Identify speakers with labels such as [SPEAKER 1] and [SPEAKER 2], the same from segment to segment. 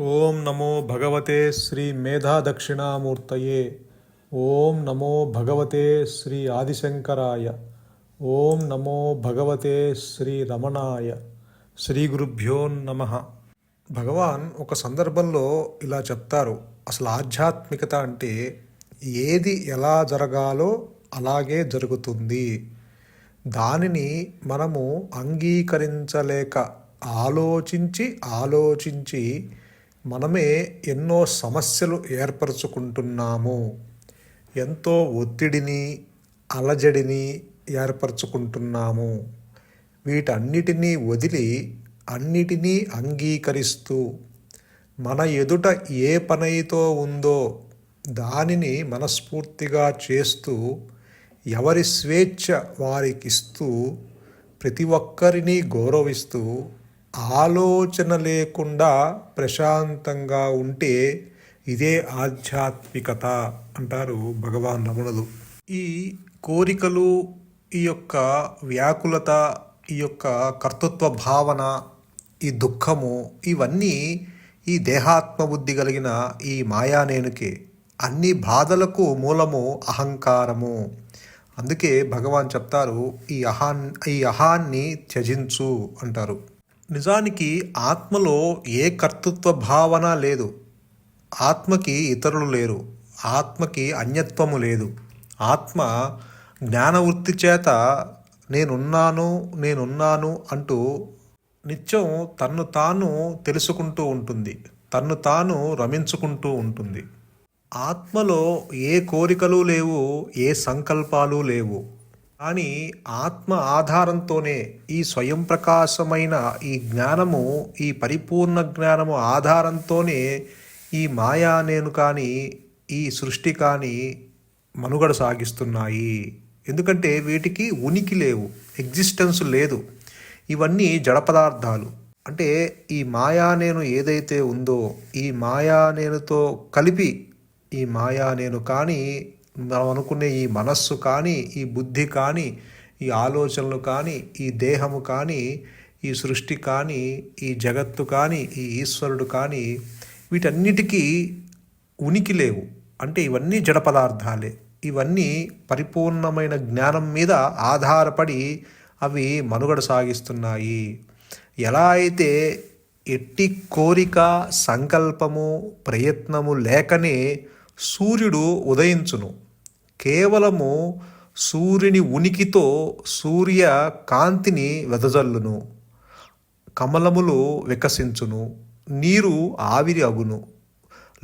[SPEAKER 1] ఓం నమో భగవతే శ్రీ మేధా దక్షిణామూర్తయే ఓం నమో భగవతే శ్రీ ఆదిశంకరాయ. ఓం నమో భగవతే శ్రీ రమణాయ. శ్రీ గురుభ్యో నమ. భగవాన్ ఒక సందర్భంలో ఇలా చెప్తారు. అసలు ఆధ్యాత్మికత అంటే ఏది ఎలా జరగాలో అలాగే జరుగుతుంది. దానిని మనము అంగీకరించలేక ఆలోచించి ఆలోచించి మనమే ఎన్నో సమస్యలు ఏర్పరచుకుంటున్నాము. ఎంతో ఒత్తిడిని అలజడిని ఏర్పరచుకుంటున్నాము. వీటన్నిటినీ వదిలి అన్నిటినీ అంగీకరిస్తూ మన ఎదుట ఏ పనైతో ఉందో దానిని మనస్ఫూర్తిగా చేస్తూ ఎవరి స్వేచ్ఛ వారికిస్తూ ప్రతి ఒక్కరిని గౌరవిస్తూ ఆలోచన లేకుండా ప్రశాంతంగా ఉంటే ఇదే ఆధ్యాత్మికత అంటారు భగవాన్ రమణులు. ఈ కోరికలు ఈ యొక్క వ్యాకులత ఈ యొక్క కర్తృత్వ భావన ఈ దుఃఖము ఇవన్నీ ఈ దేహాత్మ బుద్ధి కలిగిన ఈ మాయానేనుకే. అన్ని బాధలకు మూలము అహంకారము. అందుకే భగవాన్ చెప్తారు ఈ అహాన్ ఈ అహాన్ని త్యజించు అంటారు. నిజానికి ఆత్మలో ఏ కర్తృత్వ భావన లేదు. ఆత్మకి ఇతరులు లేరు. ఆత్మకి అన్యత్వము లేదు. ఆత్మ జ్ఞానవృత్తి చేత నేనున్నాను నేనున్నాను అంటూ నిత్యం తన్ను తాను తెలుసుకుంటూ ఉంటుంది. తన్ను తాను రమించుకుంటూ ఉంటుంది. ఆత్మలో ఏ కోరికలు లేవు ఏ సంకల్పాలు లేవు. కానీ ఆత్మ ఆధారంతోనే ఈ స్వయం ప్రకాశమైన ఈ జ్ఞానము ఈ పరిపూర్ణ జ్ఞానము ఆధారంతోనే ఈ మాయా నేను కానీ ఈ సృష్టి కానీ మనుగడ సాగిస్తున్నాయి. ఎందుకంటే వీటికి ఉనికి లేవు ఎగ్జిస్టెన్స్ లేదు. ఇవన్నీ జడ పదార్థాలు. అంటే ఈ మాయా నేను ఏదైతే ఉందో ఈ మాయా నేనుతో కలిపి ఈ మాయా నేను కానీ మనం అనుకునే ఈ మనస్సు కానీ ఈ బుద్ధి కానీ ఈ ఆలోచనలు కానీ ఈ దేహము కానీ ఈ సృష్టి కానీ ఈ జగత్తు కానీ ఈ ఈశ్వరుడు కానీ వీటన్నిటికీ ఉనికి లేవు. అంటే ఇవన్నీ జడ పదార్థాలే. ఇవన్నీ పరిపూర్ణమైన జ్ఞానం మీద ఆధారపడి అవి మనుగడ సాగిస్తున్నాయి. ఎలా అయితే ఎట్టి కోరిక సంకల్పము ప్రయత్నము లేకనే సూర్యుడు ఉదయించును. కేవలము సూర్యుని ఉనికితో సూర్య కాంతిని వెదజల్లును కమలములు వికసించును నీరు ఆవిరి అగును.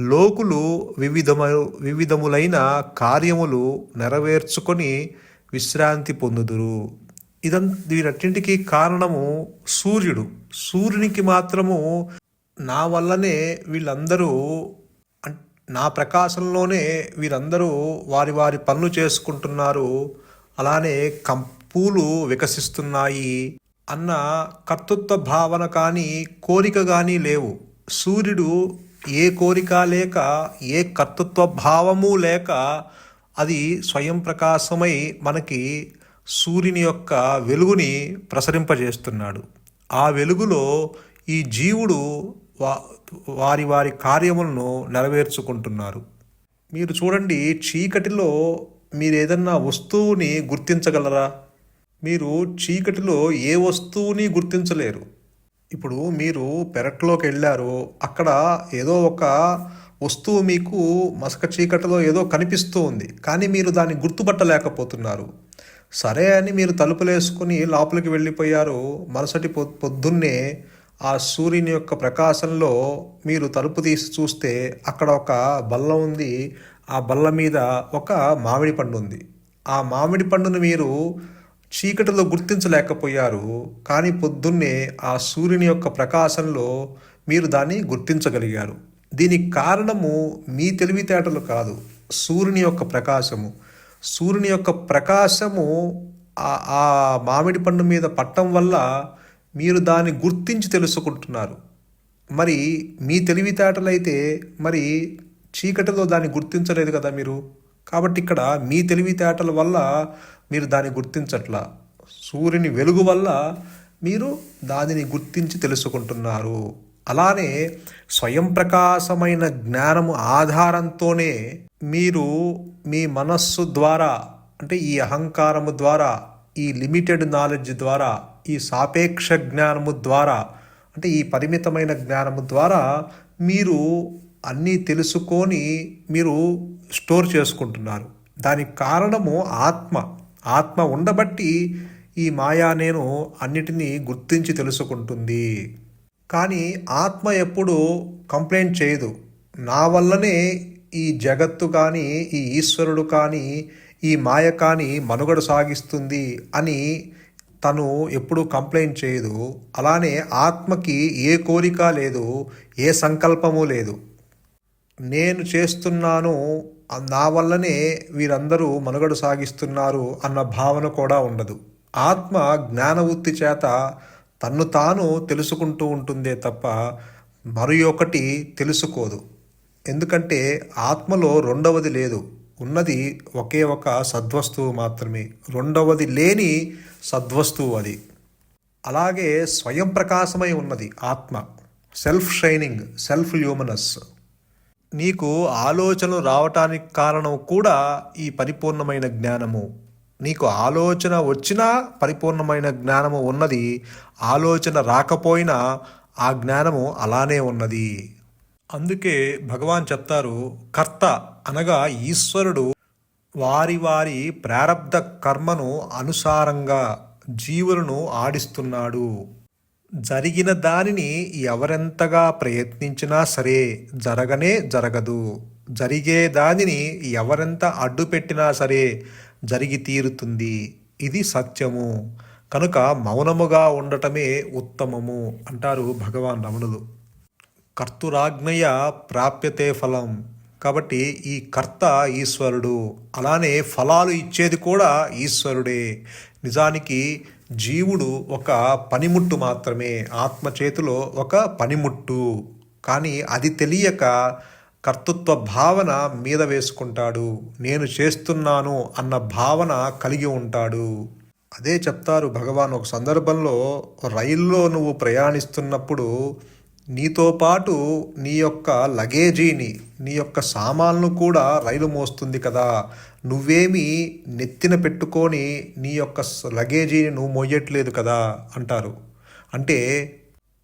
[SPEAKER 1] లోకులు వివిధము వివిధములైన కార్యములు నెరవేర్చుకొని విశ్రాంతి పొందుదురు. ఇదం వీటన్నింటికి కారణము సూర్యుడు. సూర్యునికి మాత్రము నా వల్లనే వీళ్ళందరూ నా ప్రకాశంలోనే వీరందరూ వారి వారి పనులు చేసుకుంటున్నారు. అలానే కం పూలు వికసిస్తున్నాయి అన్న కర్తృత్వ భావన కానీ కోరిక కానీ లేవు. సూర్యుడు ఏ కోరిక లేక ఏ కర్తృత్వ భావము లేక అది స్వయం ప్రకాశమై మనకి సూర్యుని యొక్క వెలుగుని ప్రసరింపజేస్తున్నాడు. ఆ వెలుగులో ఈ జీవుడు వా వారి వారి కార్యములను నెరవేర్చుకుంటున్నారు. మీరు చూడండి చీకటిలో మీరు ఏదన్నా వస్తువుని గుర్తించగలరా? మీరు చీకటిలో ఏ వస్తువుని గుర్తించలేరు. ఇప్పుడు మీరు పెరట్లోకి వెళ్ళారు అక్కడ ఏదో ఒక వస్తువు మీకు మసక చీకటిలో ఏదో కనిపిస్తూ ఉంది కానీ మీరు దాన్ని గుర్తుపట్టలేకపోతున్నారు. సరే అని మీరు తలుపులేసుకుని లోపలికి వెళ్ళిపోయారు మరుసటి పొ పొద్దున్నే ఆ సూర్యుని యొక్క ప్రకాశంలో మీరు తలుపు తీసి చూస్తే అక్కడ ఒక బల్ల ఉంది. ఆ బల్ల మీద ఒక మామిడి పండు ఉంది. ఆ మామిడి పండును మీరు చీకటిలో గుర్తించలేకపోయారు. కానీ పొద్దున్నే ఆ సూర్యుని యొక్క ప్రకాశంలో మీరు దాన్ని గుర్తించగలిగారు. దీనికి కారణము మీ తెలివితేటలు కాదు. సూర్యుని యొక్క ప్రకాశము. సూర్యుని యొక్క ప్రకాశము ఆ మామిడి పండు మీద పట్టం వల్ల మీరు దాన్ని గుర్తించి తెలుసుకుంటున్నారు. మరి మీ తెలివితేటలైతే మరి చీకటిలో దాన్ని గుర్తించలేదు కదా మీరు? కాబట్టి ఇక్కడ మీ తెలివితేటల వల్ల మీరు దాన్ని గుర్తించట్లా. సూర్యుని వెలుగు వల్ల మీరు దానిని గుర్తించి తెలుసుకుంటున్నారు. అలానే స్వయం ప్రకాశమైన జ్ఞానము ఆధారంతోనే మీరు మీ మనస్సు ద్వారా అంటే ఈ అహంకారము ద్వారా ఈ లిమిటెడ్ నాలెడ్జ్ ద్వారా ఈ సాపేక్ష జ్ఞానము ద్వారా అంటే ఈ పరిమితమైన జ్ఞానము ద్వారా మీరు అన్నీ తెలుసుకొని మీరు స్టోర్ చేసుకుంటున్నారు. దానికి కారణము ఆత్మ. ఆత్మ ఉండబట్టి ఈ మాయా నేను అన్నిటినీ గుర్తించి తెలుసుకుంటుంది. కానీ ఆత్మ ఎప్పుడు కంప్లైంట్ చేయదు. నా వల్లనే ఈ జగత్తు కానీ ఈ ఈశ్వరుడు కానీ ఈ మాయ కానీ మనుగడ సాగిస్తుంది అని తను ఎప్పుడూ కంప్లైంట్ చేయదు. అలానే ఆత్మకి ఏ కోరిక లేదు ఏ సంకల్పము లేదు. నేను చేస్తున్నాను నా వల్లనే వీరందరూ మనుగడ సాగిస్తున్నారు అన్న భావన కూడా ఉండదు. ఆత్మ జ్ఞానవృత్తి చేత తన్ను తాను తెలుసుకుంటూ ఉంటుందే తప్ప మరి ఒకటి తెలుసుకోదు. ఎందుకంటే ఆత్మలో రెండవది లేదు. ఉన్నది ఒకే ఒక సద్వస్తువు మాత్రమే. రెండవది లేని సద్వస్తువు అది. అలాగే స్వయం ప్రకాశమై ఉన్నది ఆత్మ. Self shining self luminous. నీకు ఆలోచనలు రావటానికి కారణం కూడా ఈ పరిపూర్ణమైన జ్ఞానము. నీకు ఆలోచన వచ్చినా పరిపూర్ణమైన జ్ఞానము ఉన్నది. ఆలోచన రాకపోయినా ఆ జ్ఞానము అలానే ఉన్నది. అందుకే భగవాన్ చెప్తారు కర్త అనగా ఈశ్వరుడు వారి వారి ప్రారంధ కర్మను అనుసారంగా జీవులను ఆడిస్తున్నాడు. జరిగిన దానిని ఎవరెంతగా ప్రయత్నించినా సరే జరగనే జరగదు. జరిగే దానిని ఎవరెంత అడ్డు పెట్టినా సరే జరిగి తీరుతుంది. ఇది సత్యము. కనుక మౌనముగా ఉండటమే ఉత్తమము అంటారు భగవాన్ రమణులు. కర్తురాజ్ఞయ ప్రాప్యతే ఫలం. కాబట్టి ఈ కర్త ఈశ్వరుడు అలానే ఫలాలు ఇచ్చేది కూడా ఈశ్వరుడే. నిజానికి జీవుడు ఒక పనిముట్టు మాత్రమే ఆత్మ చేతిలో ఒక పనిముట్టు. కానీ అది తెలియక కర్తృత్వ భావన మీద వేసుకుంటాడు. నేను చేస్తున్నాను అన్న భావన కలిగి ఉంటాడు. అదే చెప్తారు భగవాన్. ఒక సందర్భంలో రైల్లో నువ్వు ప్రయాణిస్తున్నప్పుడు నీతో పాటు నీ యొక్క లగేజీని నీ యొక్క సామాన్లు కూడా రైలు మోస్తుంది కదా. నువ్వేమి నెత్తిన పెట్టుకొని నీ యొక్క లగేజీని నువ్వు మోయట్లేదు కదా అంటారు. అంటే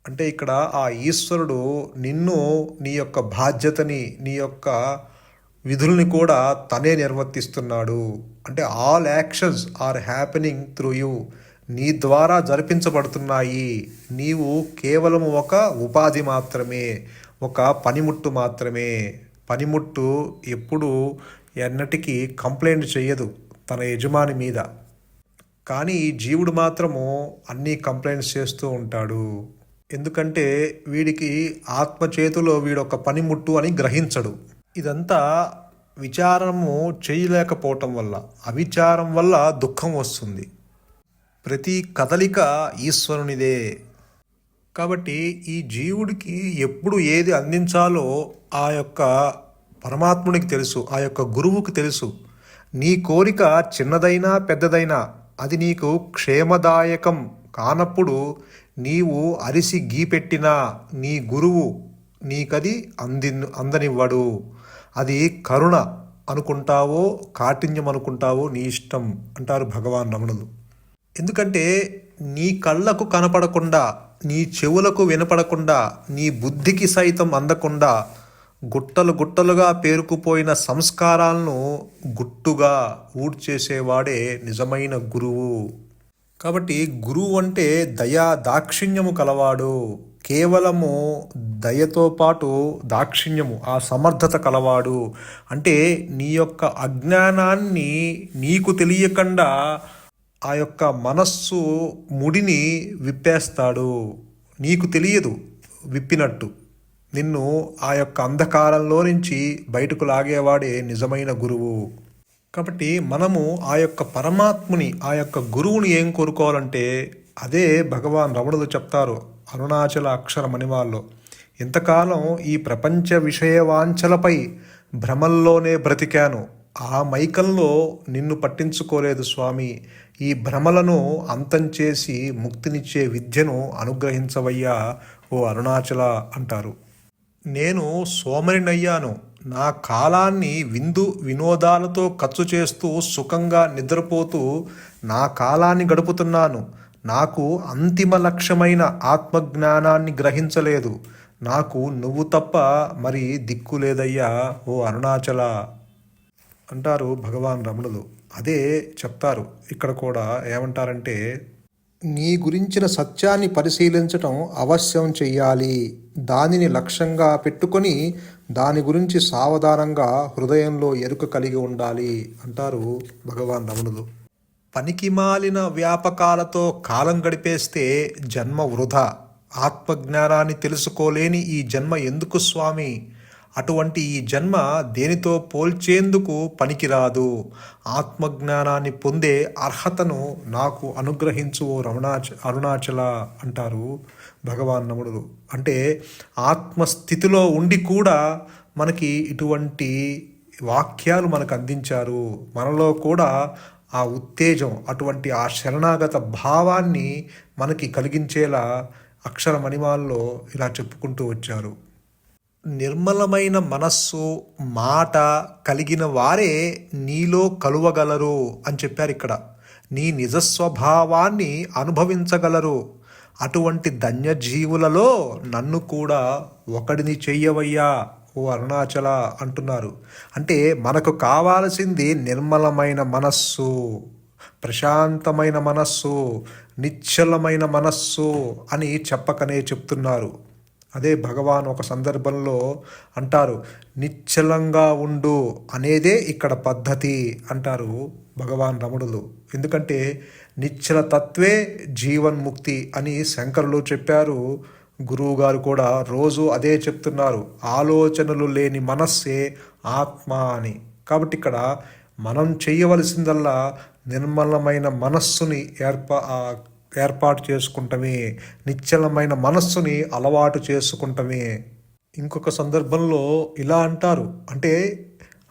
[SPEAKER 1] అంటే ఇక్కడ ఆ ఈశ్వరుడు నిన్ను నీ యొక్క బాధ్యతని నీ యొక్క విధుల్ని కూడా తనే నిర్వర్తిస్తున్నాడు. అంటే all actions are happening through you. నీ ద్వారా జరిపించబడుతున్నాయి. నీవు కేవలం ఒక ఉపాధి మాత్రమే ఒక పనిముట్టు మాత్రమే. పనిముట్టు ఎప్పుడు ఎన్నటికీ కంప్లైంట్ చేయదు తన యజమాని మీద. కానీ జీవుడు మాత్రము అన్నీ కంప్లైంట్స్ చేస్తూ ఉంటాడు. ఎందుకంటే వీడికి ఆత్మ చేతిలో వీడొక పనిముట్టు అని గ్రహించడు. ఇదంతా విచారము చేయలేకపోవటం వల్ల అవిచారం వల్ల దుఃఖం వస్తుంది. ప్రతి కదలిక ఈశ్వరునిదే. కాబట్టి ఈ జీవుడికి ఎప్పుడు ఏది అందించాలో ఆ యొక్క పరమాత్మునికి తెలుసు ఆ యొక్క గురువుకి తెలుసు. నీ కోరిక చిన్నదైనా పెద్దదైనా అది నీకు క్షేమదాయకం కానప్పుడు నీవు అరిసి గీపెట్టినా నీ గురువు నీకది అంది అందనివ్వడు. అది కరుణ అనుకుంటావో కాఠిన్యం అనుకుంటావో నీ ఇష్టం అంటారు భగవాన్ రమణులు. ఎందుకంటే నీ కళ్ళకు కనపడకుండా నీ చెవులకు వినపడకుండా నీ బుద్ధికి సైతం అందకుండా గుట్టలు గుట్టలుగా పేరుకుపోయిన సంస్కారాలను గుట్టుగా ఊడ్చేసేవాడే నిజమైన గురువు. కాబట్టి గురువు అంటే దయా దాక్షిణ్యము కలవాడు. కేవలము దయతో పాటు దాక్షిణ్యము ఆ సమర్థత కలవాడు. అంటే నీ యొక్క అజ్ఞానాన్ని నీకు తెలియకుండా ఆ యొక్క మనస్సు ముడిని విప్పేస్తాడు. నీకు తెలియదు విప్పినట్టు. నిన్ను ఆ యొక్క అంధకారంలో నుంచి బయటకు లాగేవాడే నిజమైన గురువు. కాబట్టి మనము ఆ యొక్క పరమాత్ముని ఆ యొక్క గురువుని ఏం కోరుకోవాలంటే అదే భగవాన్ రమణులు చెప్తారు అరుణాచల అక్షరమని వాళ్ళు ఇంతకాలం ఈ ప్రపంచ విషయవాంఛలపై భ్రమల్లోనే బ్రతికాను. ఆ మైకంలో నిన్ను పట్టించుకోలేదు స్వామి. ఈ భ్రమలను అంతం చేసి ముక్తినిచ్చే విద్యను అనుగ్రహించవయ్యా ఓ అరుణాచల అంటారు. నేను సోమరినయ్యాను. నా కాలాన్ని విందు వినోదాలతో ఖర్చు చేస్తూ సుఖంగా నిద్రపోతూ నా కాలాన్ని గడుపుతున్నాను. నాకు అంతిమ లక్ష్యమైన ఆత్మజ్ఞానాన్ని గ్రహించలేదు. నాకు నువ్వు తప్ప మరి దిక్కు లేదయ్యా ఓ అరుణాచల. అంటారు భగవాన్ రమణులు. అదే చెప్తారు. ఇక్కడ కూడా ఏమంటారంటే నీ గురించిన సత్యాన్ని పరిశీలించటం అవశ్యం చెయ్యాలి. దానిని లక్ష్యంగా పెట్టుకొని దాని గురించి సావధానంగా హృదయంలో ఎరుక కలిగి ఉండాలి అంటారు భగవాన్ రమణులు. పనికిమాలిన వ్యాపకాలతో కాలం గడిపేస్తే జన్మ వృధా. ఆత్మజ్ఞానాన్ని తెలుసుకోలేని ఈ జన్మ ఎందుకు స్వామి? అటువంటి ఈ జన్మ దేనితో పోల్చేందుకు పనికిరాదు? ఆత్మజ్ఞానాన్ని పొందే అర్హతను నాకు అనుగ్రహించు ఓ రమణాచ అరుణాచల అంటారు భగవాన్ నముడు. అంటే ఆత్మస్థితిలో ఉండి కూడా మనకి ఇటువంటి వాక్యాలు మనకు అందించారు. మనలో కూడా ఆ ఉత్తేజం అటువంటి ఆ శరణాగత భావాన్ని మనకి కలిగించేలా అక్షర మణిమాల్లో ఇలా చెప్పుకుంటూ వచ్చారు. నిర్మలమైన మనస్సు మాట కలిగిన వారే నీలో కలువగలరు అని చెప్పారు ఇక్కడ. నీ నిజస్వభావాన్ని అనుభవించగలరు. అటువంటి ధన్యజీవులలో నన్ను కూడా ఒకడిని చెయ్యవయ్యా ఓ అరుణాచల అంటున్నారు. అంటే మనకు కావాల్సింది నిర్మలమైన మనస్సు ప్రశాంతమైన మనస్సు నిశ్చలమైన మనస్సు అని చెప్పకనే చెప్తున్నారు. అదే భగవాన్ ఒక సందర్భంలో అంటారు నిశ్చలంగా ఉండు అనేదే ఇక్కడ పద్ధతి అంటారు భగవాన్ రమణులు ఎందుకంటే నిశ్చల తత్వే జీవన్ముక్తి అని శంకరులు చెప్పారు. గురువు గారు కూడా రోజు అదే చెప్తున్నారు ఆలోచనలు లేని మనస్సే ఆత్మ అని. కాబట్టి ఇక్కడ మనం చేయవలసిందల్లా నిర్మలమైన మనస్సుని ఏర్పా ఏర్పాటు చేసుకుంటమే నిశ్చలమైన మనస్సుని అలవాటు చేసుకుంటమే. ఇంకొక సందర్భంలో ఇలా అంటారు. అంటే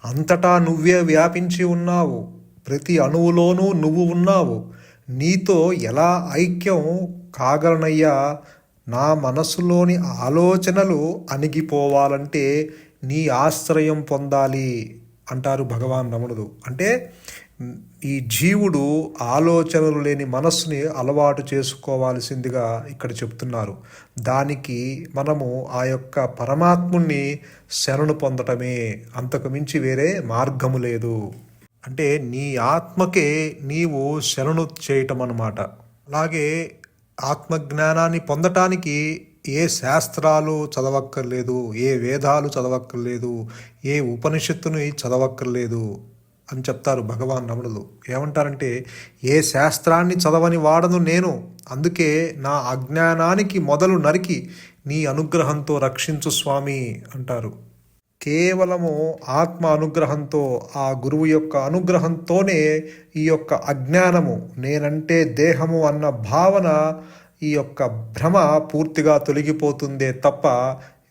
[SPEAKER 1] అంతటా నువ్వే వ్యాపించి ఉన్నావు. ప్రతి అణువులోనూ నువ్వు ఉన్నావు. నీతో ఎలా ఐక్యం కాగలనయ్యా? నా మనసులోని ఆలోచనలు అణిగిపోవాలంటే నీ ఆశ్రయం పొందాలి అంటారు భగవాన్ రమణుడు. అంటే ఈ జీవుడు ఆలోచనలు లేని మనస్సుని అలవాటు చేసుకోవాల్సిందిగా ఇక్కడ చెప్తున్నారు. దానికి మనము ఆ యొక్క పరమాత్ముణ్ణి శరణు పొందటమే అంతకు మించి వేరే మార్గము లేదు. అంటే నీ ఆత్మకే నీవు శరణు చేయటం అన్నమాట అలాగే ఆత్మజ్ఞానాన్ని పొందటానికి ఏ శాస్త్రాలు చదవక్కర్లేదు ఏ వేదాలు చదవక్కర్లేదు ఏ ఉపనిషత్తుని చదవక్కర్లేదు. అని చెప్తారు భగవాన్ రమణులు. ఏమంటారంటే ఏ శాస్త్రాన్ని చదవని వాడను నేను. అందుకే నా అజ్ఞానానికి మొదలు నరికి నీ అనుగ్రహంతో రక్షించు స్వామి అంటారు. కేవలము ఆత్మ అనుగ్రహంతో ఆ గురువు యొక్క అనుగ్రహంతోనే ఈ యొక్క అజ్ఞానము నేనంటే దేహము అన్న భావన ఈ యొక్క భ్రమ పూర్తిగా తొలగిపోతుందే తప్ప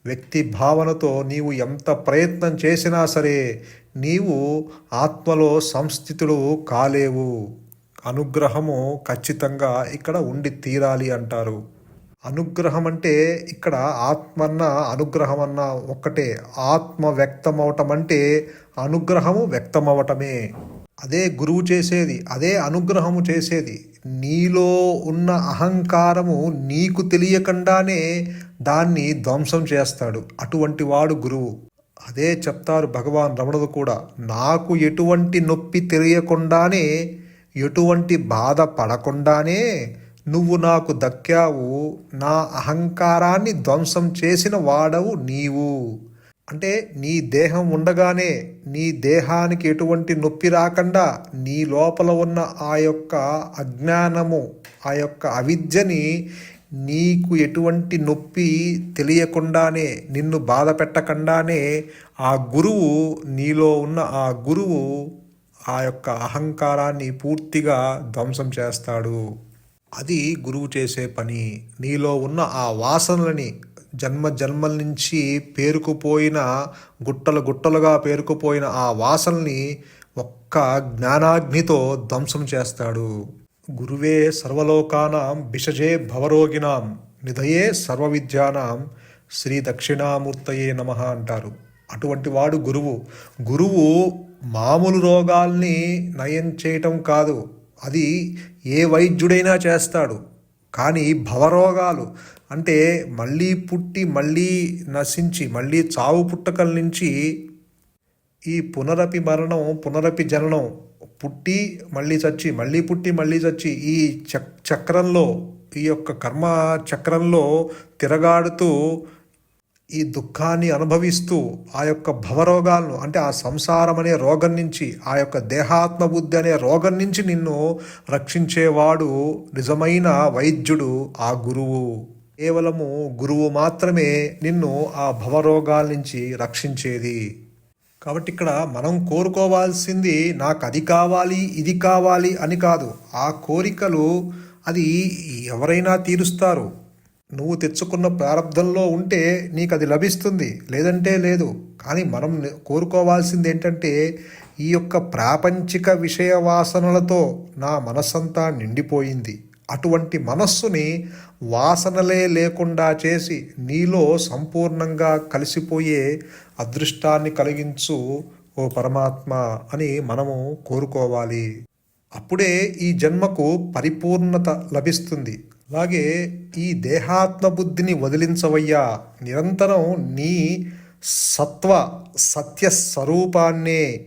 [SPEAKER 1] వ్యక్తి భావనతో నీవు ఎంత ప్రయత్నం చేసినా సరే నీవు ఆత్మలో సంస్థితుడు కాలేవు. అనుగ్రహము ఖచ్చితంగా ఇక్కడ ఉండి తీరాలి అంటారు. అనుగ్రహం అంటే ఇక్కడ ఆత్మన్న అనుగ్రహం అన్న ఒక్కటే. ఆత్మ వ్యక్తమవటం అంటే అనుగ్రహము వ్యక్తమవటమే. అదే గురువు చేసేది అదే అనుగ్రహము చేసేది. నీలో ఉన్న అహంకారము నీకు తెలియకుండానే దాన్ని ధ్వంసం చేస్తాడు. అటువంటి వాడు గురువు. అదే చెప్తారు భగవాన్ రమణుడు కూడా నాకు ఎటువంటి నొప్పి తెలియకుండానే ఎటువంటి బాధ పడకుండానే నువ్వు నాకు దక్కావు. నా అహంకారాన్ని ధ్వంసం చేసిన వాడవు నీవు. అంటే నీ దేహం ఉండగానే నీ దేహానికి ఎటువంటి నొప్పి రాకుండా నీ లోపల ఉన్న ఆ యొక్క అజ్ఞానము ఆ యొక్క అవిద్యని నీకు ఎటువంటి నొప్పి తెలియకుండానే నిన్ను బాధ పెట్టకుండానే ఆ గురువు నీలో ఉన్న ఆ గురువు ఆ యొక్క అహంకారాన్ని పూర్తిగా ధ్వంసం చేస్తాడు. అది గురువు చేసే పని. నీలో ఉన్న ఆ వాసనలని జన్మ జన్మల నుంచి పేరుకుపోయిన గుట్టలు గుట్టలుగా పేరుకుపోయిన ఆ వాసనల్ని ఒక్క జ్ఞానాగ్నితో ధ్వంసం చేస్తాడు. గురువే సర్వలోకానాం బిషజే భవరోగినాం నిధయే సర్వ విద్యానాం శ్రీ దక్షిణామూర్తయే నమ అంటారు. అటువంటి వాడు గురువు. గురువు మామూలు రోగాల్ని నయం చేయటం కాదు. అది ఏ వైద్యుడైనా చేస్తాడు. కానీ భవరోగాలు అంటే మళ్ళీ పుట్టి మళ్ళీ నశించి మళ్ళీ చావు పుట్టకల నుంచి ఈ పునరపి మరణం పునరపి జననం పుట్టి మళ్ళీ చచ్చి మళ్ళీ పుట్టి మళ్ళీ చచ్చి ఈ చక్ చక్రంలో ఈ యొక్క కర్మ చక్రంలో తిరగాడుతూ ఈ దుఃఖాన్ని అనుభవిస్తూ ఆ యొక్క భవరోగాలను అంటే ఆ సంసారం అనే రోగం నుంచి ఆ యొక్క దేహాత్మ బుద్ధి అనే రోగం నుంచి నిన్ను రక్షించేవాడు నిజమైన వైద్యుడు ఆ గురువు. కేవలము గురువు మాత్రమే నిన్ను ఆ భవరోగాల నుంచి రక్షించేది. కాబట్టి ఇక్కడ మనం కోరుకోవాల్సింది నాకు అది కావాలి ఇది కావాలి అని కాదు. ఆ కోరికలు అది ఎవరైనా తీరుస్తారు. నువ్వు తెచ్చుకున్న ప్రారంధంలో ఉంటే నీకు అది లభిస్తుంది లేదంటే లేదు. కానీ మనం కోరుకోవాల్సింది ఏంటంటే ఈ యొక్క ప్రాపంచిక విషయ వాసనలతో నా మనస్సంతా నిండిపోయింది. అటువంటి మనస్సుని వాసనలే లేకుండా చేసి నీలో సంపూర్ణంగా కలిసిపోయే అదృష్టాన్ని కలిగించు ఓ పరమాత్మ అని మనము కోరుకోవాలి. అప్పుడే ఈ జన్మకు పరిపూర్ణత లభిస్తుంది. అలాగే ఈ దేహాత్మ బుద్ధిని వదిలించవయ్యా. నిరంతరం నీ సత్వ సత్య స్వరూపాన్నే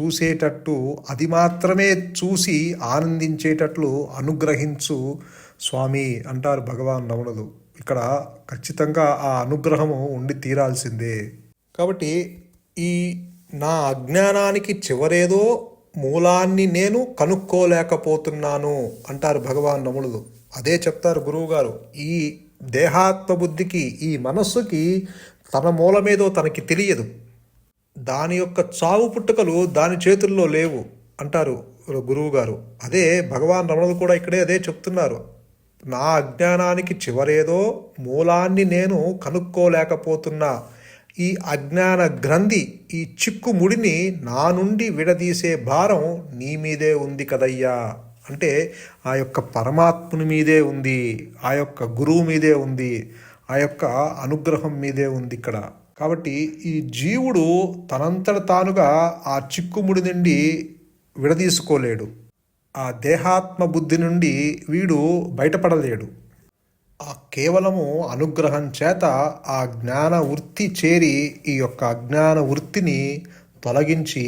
[SPEAKER 1] చూసేటట్టు అది మాత్రమే చూసి ఆనందించేటట్లు అనుగ్రహించు స్వామి అంటారు భగవాన్ రమణులు ఇక్కడ ఖచ్చితంగా ఆ అనుగ్రహము ఉండి తీరాల్సిందే. కాబట్టి ఈ నా అజ్ఞానానికి చివరేదో మూలాన్ని నేను కనుక్కోలేకపోతున్నాను అంటారు భగవాన్ రమణులు అదే చెప్తారు గురువుగారు. ఈ దేహాత్మ బుద్ధికి ఈ మనస్సుకి తన మూలమేదో తనకి తెలియదు. దాని యొక్క చావు పుట్టుకలు దాని చేతుల్లో లేవు అంటారు గురువు గారు అదే భగవాన్ రమణులు కూడా ఇక్కడే అదే చెప్తున్నారు. నా అజ్ఞానానికి చివరేదో మూలాన్ని నేను కనుక్కోలేకపోతున్నా. ఈ అజ్ఞాన గ్రంథి ఈ చిక్కు ముడిని నా నుండి విడదీసే భారం నీ మీదే ఉంది కదయ్యా. అంటే ఆ యొక్క పరమాత్ముని మీదే ఉంది ఆ యొక్క గురువు మీదే ఉంది ఆ యొక్క అనుగ్రహం మీదే ఉంది ఇక్కడ. కాబట్టి ఈ జీవుడు తనంతట తానుగా ఆ చిక్కుముడి నుండి విడదీసుకోలేడు. ఆ దేహాత్మ బుద్ధి నుండి వీడు బయటపడలేడు. ఆ కేవలము అనుగ్రహం చేత ఆ జ్ఞాన వృత్తి చేరి ఈ యొక్క అజ్ఞాన వృత్తిని తొలగించి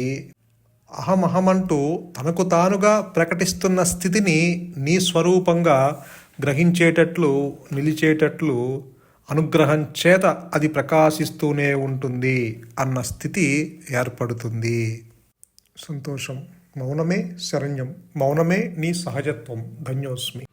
[SPEAKER 1] అహమహమంటూ తనకు తానుగా ప్రకటిస్తున్న స్థితిని నీ స్వరూపంగా గ్రహించేటట్లు నిలిచేటట్లు అనుగ్రహం చేత అది ప్రకాశిస్తూనే ఉంటుంది అన్న స్థితి ఏర్పడుతుంది. సంతోషం మౌనమే శరణ్యం మౌనమే నీ సహజత్వం. ధన్యోస్మి.